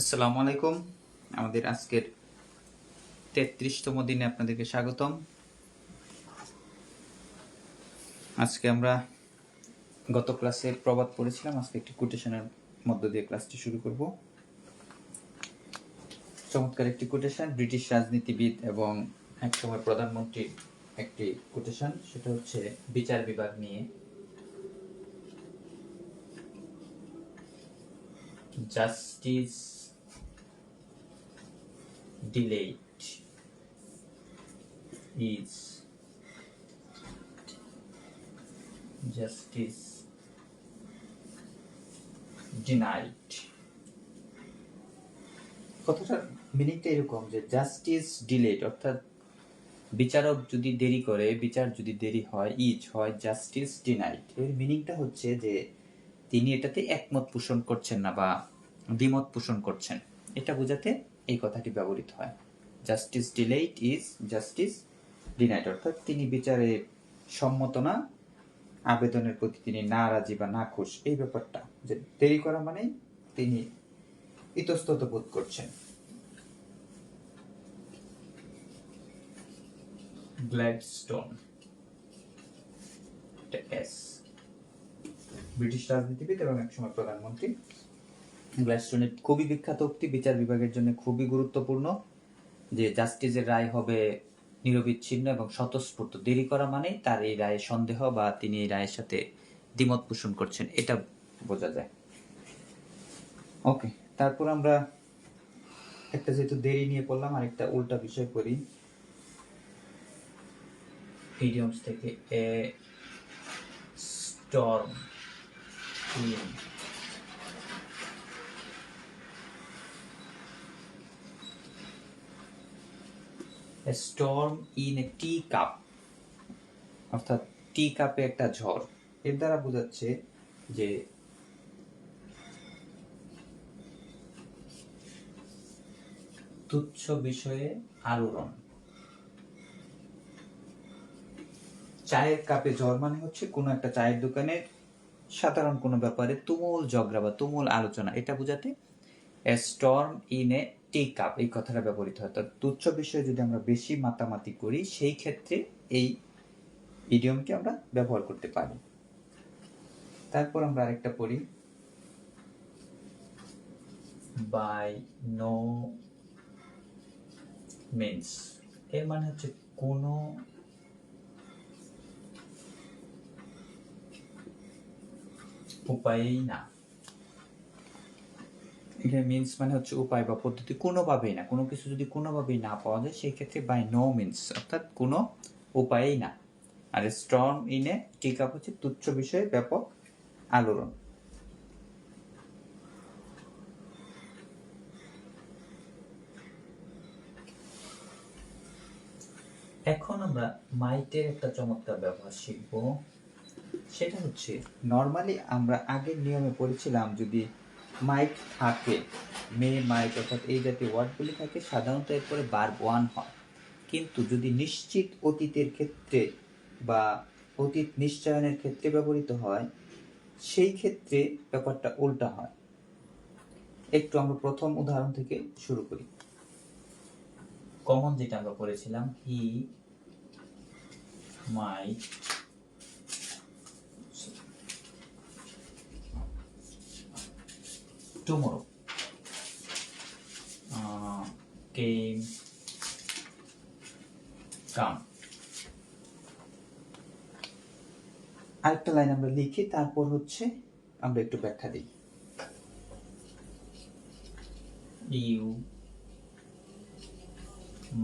আসসালামু আলাইকুম। আমাদের আজকের তেত্রিশতম দিনে আপনাদেরকে স্বাগতম। আজকে আমরা গত ক্লাসে প্রবাদ পড়েছিলাম, আজকে একটি কোটেশনের মধ্য দিয়ে ক্লাসটি শুরু করব। চমৎকার একটি কোটেশন ব্রিটিশ রাজনীতিবিদ এবং একসময় প্রধানমন্ত্রীর একটি কোটেশন সেটা হচ্ছে বিচার বিভাগ নিয়ে। Justice delayed. Is justice denied. কথাটার মিনিংটা এরকম যে জাস্টিস ডিলেড অর্থাৎ বিচারক যদি দেরি করে, বিচার যদি দেরি হয় ইজ হয় জাস্টিস ডিনাইড এর মিনিংটা হচ্ছে যে তিনি এটাতে একমত পোষণ করছেন না বা দ্বিমত পোষণ করছেন। এটা বোঝাতে এই কথাটি ব্যবহৃত হয়। Justice delayed is justice denied অর্থাৎ তিনি বিচারে সম্মত না, আবেদনের প্রতি তিনি নারাজি বা না খুশ এই ব্যাপারটা যে দেরি করা মানে তিনি ইতস্তত বোধ করছেন। গ্ল্যাডস্টোন ব্রিটিশ রাজনীতিবিদ এবং একসময় প্রধানমন্ত্রী। গ্ল্যাডস্টোনের খুবই বিখ্যাত উক্তি বিচার বিভাগের জন্য খুবই গুরুত্বপূর্ণ, যে জাস্টিসের রায় হবে নিরবিচ্ছিন্ন এবং স্বতঃস্ফূর্ত। দেরি করা মানে তার এই রায়ে সন্দেহ বা তিনি এই রায়ের সাথে দ্বিমত পোষণ করছেন, এটা বোঝা যায়। ওকে, তারপর আমরা একটা যেহেতু দেরি নিয়ে পড়লাম, আরেকটা উল্টা বিষয় করি থেকে a storm a storm in a tea cup অর্থাৎ টি কাপে একটা ঝড়। এর দ্বারা বোঝাচ্ছে যে তুচ্ছ বিষয়ে আলোড়ন। চায়ের কাপে ঝড় মানে হচ্ছে কোনো একটা চায়ের দোকানের সাধারণ কোনো ব্যাপারে তুমুল ঝগড়া বা তুমুল আলোচনা। এটা বোঝাতে a storm in a tea cup এই কথাটা ব্যবহৃত হয়। তো তুচ্ছ বিষয়ে যদি আমরা বেশি মাতামাতি করি, সেই ক্ষেত্রে এই ইডিয়মকে আমরা ব্যবহার করতে পারি। তারপর আমরা আরেকটা পড়ি। বাই নো মিন্স এর মানে হচ্ছে কোনো উপায়েই না। এখানে মিন্স মানে হচ্ছে উপায় বা পদ্ধতি কোনোভাবেই না। কোনো কিছু যদি কোনোভাবেই না পাওয়া যায়, সেই ক্ষেত্রে বাই নো মিন্স অর্থাৎ কোনো উপায়েই না। আর স্ট্রং ইনে টিক হচ্ছে তুচ্ছ বিষয়ে ব্যাপক আলোড়ন। এখন আমরা মাইটের একটা চমৎকার ব্যবহার শিখব। সেটা হচ্ছে নর্মালি আমরা আগের নিয়মে পড়েছিলাম যদি মাইক থাকে মে মাইক অর্থাৎ এই জাতীয় ওয়ার্ডগুলি থাকে, সাধারণত এরপরে বার ওয়ান হয়। কিন্তু যদি নিশ্চিত অতীতের ক্ষেত্রে বা অতীত নিশ্চয়নের ক্ষেত্রে ব্যবহৃত হয়, সেই ক্ষেত্রে ব্যাপারটা উল্টা হয়। একটু আমরা প্রথম উদাহরণ থেকে শুরু করি। কমন যেটা আমরা পড়েছিলাম he might tomorrow. Uh, came come. আরেকটা লাইন আমরা লিখি তারপর হচ্ছে আমরা একটু ব্যাখ্যা দিই। ইউ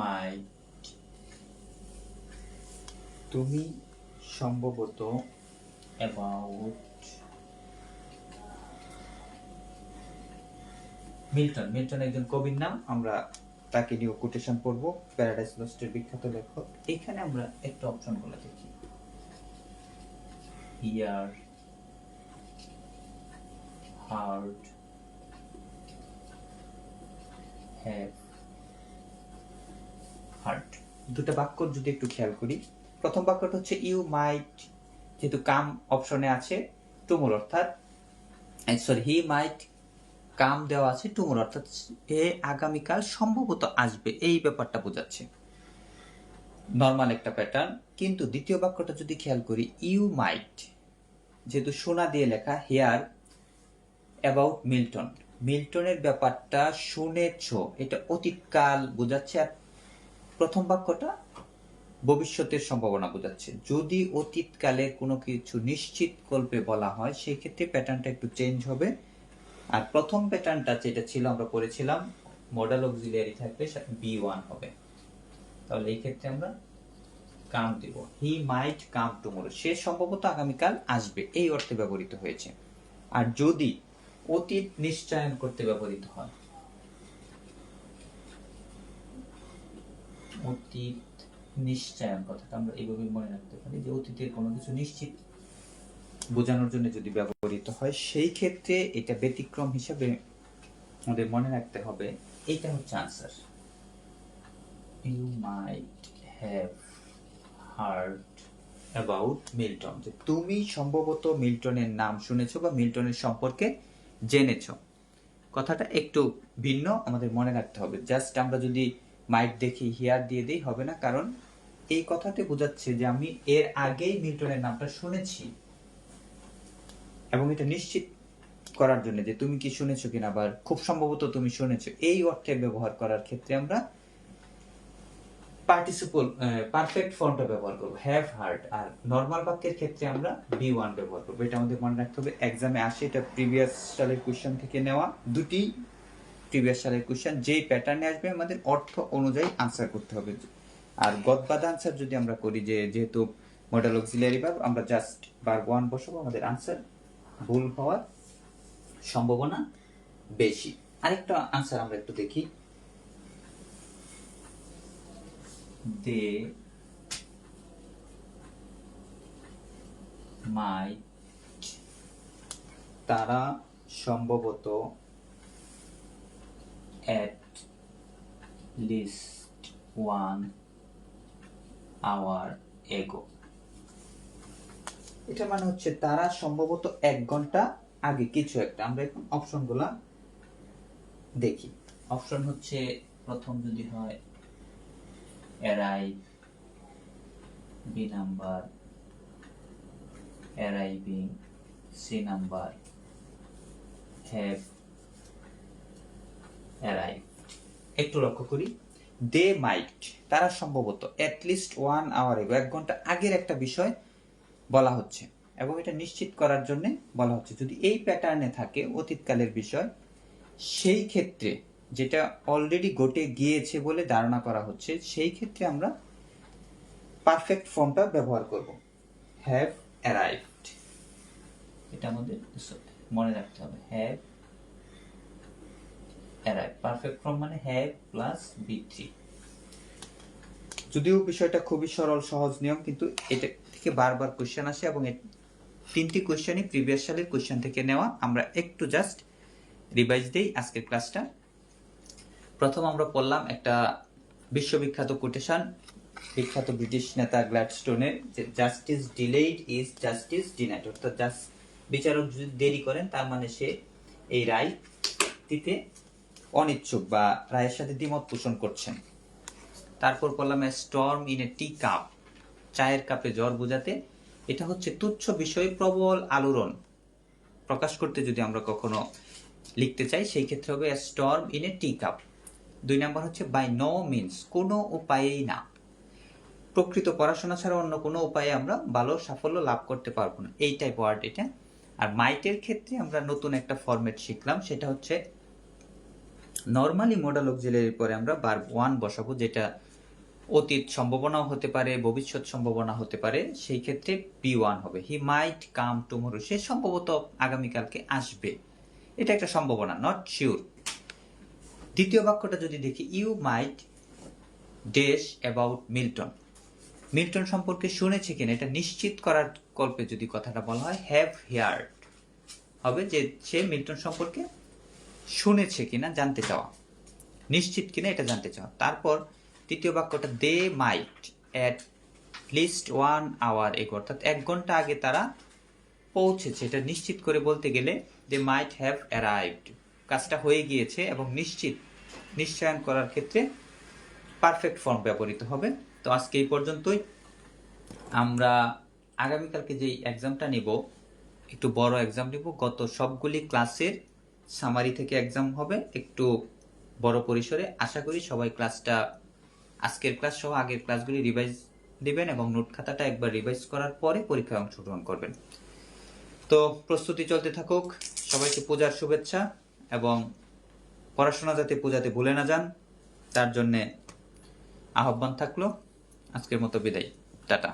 মাই তুমি সম্ভবত অ্যাবাউট মিল্টন মিল্টন একজন কবির নাম। আমরা তাকে নিয়ে কোটেশন পড়ব প্যারাডাইস লস্টের বিখ্যাত লেখক। এখানে আমরা একটা অপশন বলে দেখি। হিয়ার হার্ড হ্যাভ হার্ট দুটা বাক্য যদি একটু খেয়াল করি। প্রথম বাক্যটা হচ্ছে ইউ মাইট যেহেতু কাম অপশনে আছে টুমোর অর্থাৎ সরি হি মাইট কাম দেওয়া আছে টুমোর অর্থাৎ এ আগামীকাল সম্ভবত আসবে। এই ব্যাপারটা বোঝাচ্ছে। নর্মাল একটা প্যাটার্ন কিন্তু দ্বিতীয় বাক্যটা যদি খেয়াল করি ইউ মাইট যেহেতু সোনা দিয়ে লেখা হেয়ার অ্যাবাউট মিল্টন মিল্টনের ব্যাপারটা শুনেছ, এটা অতীতকাল বোঝাচ্ছে, আর প্রথম বাক্যটা ভবিষ্যতের সম্ভাবনা বোঝাচ্ছে। যদি অতীতকালের কোনো কিছু নিশ্চিত কল্পে বলা হয় সেই ক্ষেত্রে প্যাটার্নটা একটু চেঞ্জ হবে। আর প্রথম প্যাটার্নটা যেটা ছিল আমরা পড়েছিলাম মডেল অক্সিলিয়ারি থাকলে বি ওয়ান হবে। তাহলে এই ক্ষেত্রে আমরা কাম দেব। হি মাইট কাম টুমোরো সে সম্ভবত আগামীকাল আসবে। এই অর্থে ব্যবহৃত হয়েছে। আর যদি অতীত নিশ্চয়ন করতে ব্যবহৃত হয়, অতীত নিশ্চয়ন কথাটা আমরা এইভাবে মনে রাখতে পারি যে অতীতের কোনো কিছু নিশ্চিত বোঝানোর জন্য যদি ব্যবহৃত হয়, সেই ক্ষেত্রে এটা ব্যতিক্রম হিসাবে আমাদের মনে রাখতে হবে। এটা হচ্ছে answer you might have heard about Milton যে তুমি সম্ভবত মিল্টনের নাম শুনেছো বা মিল্টনের সম্পর্কে জেনেছো। কথাটা একটু ভিন্ন, আমাদের মনে রাখতে হবে। জাস্ট আমরা যদি মাইট দেখি হিয়ার দিয়ে দিই, হবে না? কারণ এই কথাতে বোঝাচ্ছে যে আমি এর আগেই মিল্টনের নামটা শুনেছি। এবং এটা নিশ্চিত করার জন্য যে তুমি কি শুনেছো কিনা বা খুব সম্ভবত তুমি শুনেছো, এই অর্থে ব্যবহার করার ক্ষেত্রে আমরা পার্টিসিপল পারফেক্ট ফর্মটা ব্যবহার করব। হ্যাভ হার্ড আর নর্মাল বাক্যের ক্ষেত্রে আমরা বি ওয়ান ব্যবহার করব। এটা আমাদের মনে রাখতে হবে এক্সামে আসে এটা প্রিভিয়াস সালের কোয়েশ্চেন থেকে নেওয়া। দুটি প্রিভিয়াস সালের কোয়েশ্চেন যেই প্যাটার্নে আসবে আমাদের অর্থ অনুযায়ী আনসার করতে হবে। আর গদবাদ আনসার যদি আমরা করি যে যেহেতু মডেল অক্সিলিয়ারি ভাব আমরা জাস্ট বার ওয়ান বসাবো, আমাদের আনসার ভুল হওয়ার সম্ভাবনা বেশি। আরেকটা আনসার আমরা একটু দেখি। দে মাই তারা সম্ভবত at least one hour ago এটা মানে হচ্ছে তারা সম্ভবত এক ঘণ্টা আগে কিছু একটা। আমরা এখন অপশনগুলা দেখি। অপশন হচ্ছে প্রথম যদি হয় arrive B number arriving C number have arrive একটু লক্ষ্য করি। দে মাইট তারা সম্ভবত অ্যাটলিস্ট ওয়ান আওয়ার এগো এক ঘণ্টা আগের একটা বিষয় বলা হচ্ছে এবং এটা নিশ্চিত করার জন্য বলা হচ্ছে। যদি এই প্যাটার্নে থাকে অতীতকালের বিষয়, সেই ক্ষেত্রে যেটা অলরেডি ঘটে গিয়েছে বলে ধারণা করা হচ্ছে, সেই ক্ষেত্রে আমরা পারফেক্ট ফর্মটা ব্যবহার করব। হ্যাভ অ্যারাইভড এটা আমাদের মনে রাখতে হবে। হ্যাভ অ্যারাইভ পারফেক্ট ফর্ম মানে প্লাস বি থ্রি যদিও বিষয়টা খুবই সরল, সহজ নিয়ম, কিন্তু এটা থেকে বারবার কোশ্চেন আসে এবং তিনটি কোশ্চেনই প্রিভিয়াস সালের কোশ্চেন থেকে নেওয়া। আমরা একটু জাস্ট রিভাইজ দেই আজকের ক্লাসটা প্রথম আমরা পড়লাম একটা বিশ্ববিখ্যাত কোটেশন বিখ্যাত ব্রিটিশ নেতা গ্ল্যাডস্টোনের যে justice delayed is justice denied অর্থাৎ জাস্ট বিচারক যদি দেরি করেন, তার মানে সে এই রায় দিতে অনিচ্ছুক বা রায়ের সাথে দ্বিমত পোষণ করছেন। তারপর পড়লাম storm in a tea cup চায়ের কাপে জ্বর বোঝাতে, এটা হচ্ছে তুচ্ছ বিষয়ে, প্রবল আলোড়ন। প্রকাশ করতে যদি আমরা কখনো লিখতে চাই, সেই ক্ষেত্রে হবে storm in a tea cup দুই নাম্বার হচ্ছে বাই নো মিনস কোনো উপায়েই না। প্রকৃত পড়াশোনা ছাড়া অন্য কোনো উপায়ে আমরা ভালো সাফল্য লাভ করতে পারব না। এই টাইপ ওয়ার্ড এটা। আর মাইটের ক্ষেত্রে আমরা নতুন একটা ফরম্যাট শিখলাম, সেটা হচ্ছে নর্মালি মডেল অক্সিলারির পরে আমরা বার ওয়ান বসাবো, যেটা অতীত সম্ভাবনাও হতে পারে, ভবিষ্যৎ সম্ভাবনা হতে পারে, সেই ক্ষেত্রে পি ওয়ান হবে। হি মাইট কাম টুমোরো সে সম্ভবত আগামীকালকে আসবে। এটা একটা সম্ভাবনা নট শিওর দ্বিতীয় বাক্যটা যদি দেখি you might dash about Milton Milton সম্পর্কে শুনেছে কিনা, এটা নিশ্চিত করার কল্পে যদি কথাটা বলা হয় হ্যাভ হিয়ার্ড হবে যে সে মিল্টন সম্পর্কে শুনেছে কিনা, জানতে চাওয়া। নিশ্চিত কিনা, এটা জানতে চাওয়া। তারপর তৃতীয় বাক্যটা they might at least one hour ago অর্থাৎ এক ঘণ্টা আগে তারা পৌঁছেছে। এটা নিশ্চিত করে বলতে গেলে দে মাইট হ্যাভ অ্যারাইভড কাজটা হয়ে গিয়েছে এবং নিশ্চিত, নিশ্চয়ন করার ক্ষেত্রে পারফেক্ট ফর্ম ব্যবহৃত হবে। তো আজকে এই পর্যন্তই। আমরা আগামীকালকে যেই এক্সামটা নিব, একটু বড় এক্সাম নিব। গত সবগুলি ক্লাসের সামারি থেকে এক্সাম হবে। একটু বড় পরিসরে। আশা করি সবাই ক্লাসটা আজকের ক্লাস সহ আগের ক্লাসগুলি রিভাইজ দিবেন এবং নোট খাতাটা একবার রিভাইজ করার পরে পরীক্ষায় অংশগ্রহণ করবেন। তো প্রস্তুতি চলতে থাকুক। সবাইকে পূজার শুভেচ্ছা এবং পড়াশোনা যাতে পূজাতে ভুলে না যান, তার জন্যে আহ্বান থাকল। আজকের মতো বিদায়। টাটা।